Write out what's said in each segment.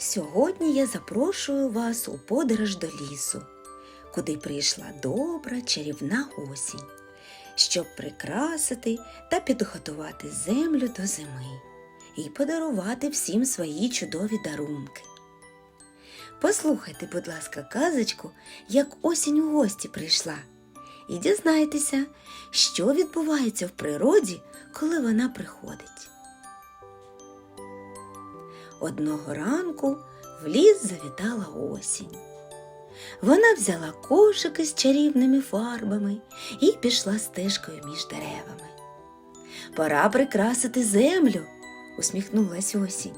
Сьогодні я запрошую вас у подорож до лісу, куди прийшла добра чарівна осінь, щоб прикрасити та підготувати землю до зими і подарувати всім свої чудові дарунки. Послухайте, будь ласка, казочку, як осінь у гості прийшла, і дізнайтеся, що відбувається в природі, коли вона приходить. Одного ранку в ліс завітала осінь. Вона взяла кошики з чарівними фарбами і пішла стежкою між деревами. Пора прикрасити землю, усміхнулась осінь.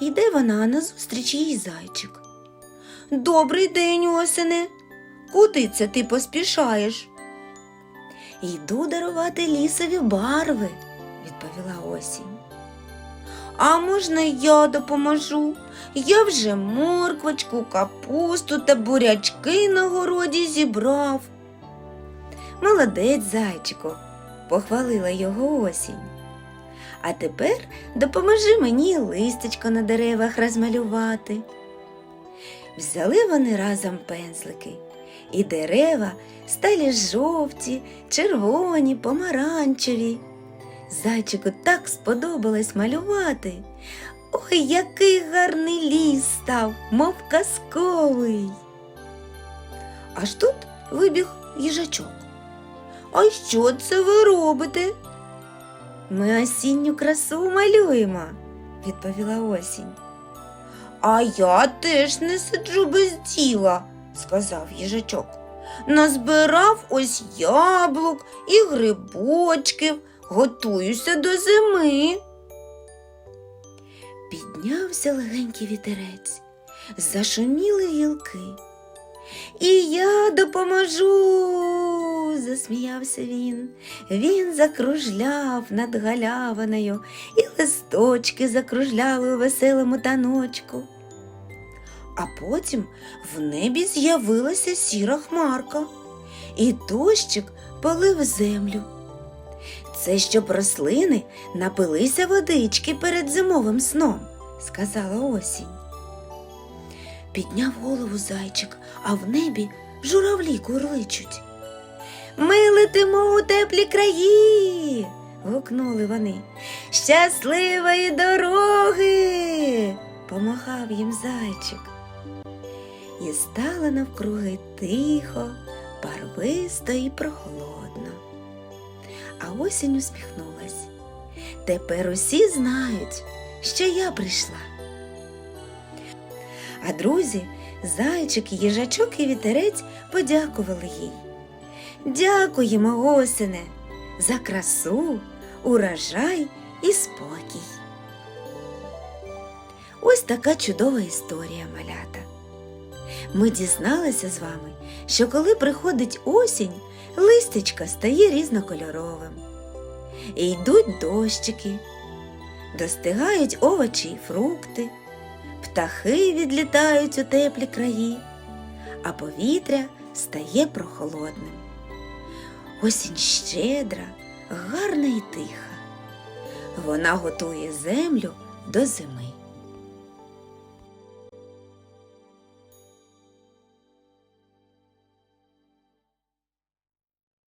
Йде вона назустріч їй зайчик. Добрий день, осене. Куди це ти поспішаєш? Йду дарувати лісові барви, відповіла осінь. А можна я допоможу? Я вже морквочку, капусту та бурячки на городі зібрав. Молодець, зайчику, похвалила його осінь. А тепер допоможи мені листочко на деревах розмалювати. Взяли вони разом пензлики, і дерева стали жовті, червоні, помаранчеві. Зайчику так сподобалось малювати. Ой, який гарний ліс став, мов казковий. Аж тут вибіг їжачок. А що це ви робите? Ми осінню красу малюємо, відповіла осінь. А я теж не сиджу без діла, сказав їжачок. Назбирав ось яблук і грибочків, готуюся до зими. Піднявся легенький вітерець, зашуміли гілки. І я допоможу, засміявся він. Він закружляв над галявиною, і листочки закружляли у веселому таночку. А потім в небі з'явилася сіра хмарка, і дощик полив землю. Це щоб рослини напилися водички перед зимовим сном, сказала осінь. Підняв голову зайчик, а в небі журавлі курличуть. Ми летимо у теплі краї. гукнули вони. Щасливої дороги. помахав їм зайчик. І стало навкруги тихо, барвисто і прохолодно. А осінь усміхнулась. Тепер усі знають, що я прийшла. А друзі, зайчик, їжачок і вітерець подякували їй. Дякуємо, осене, за красу, урожай і спокій. Ось така чудова історія малята. Ми дізналися з вами, що коли приходить осінь, листечко стає різнокольоровим. І йдуть дощики, достигають овочі й фрукти, птахи відлітають у теплі краї, а повітря стає прохолодним. Осінь щедра, гарна і тиха. Вона готує землю до зими.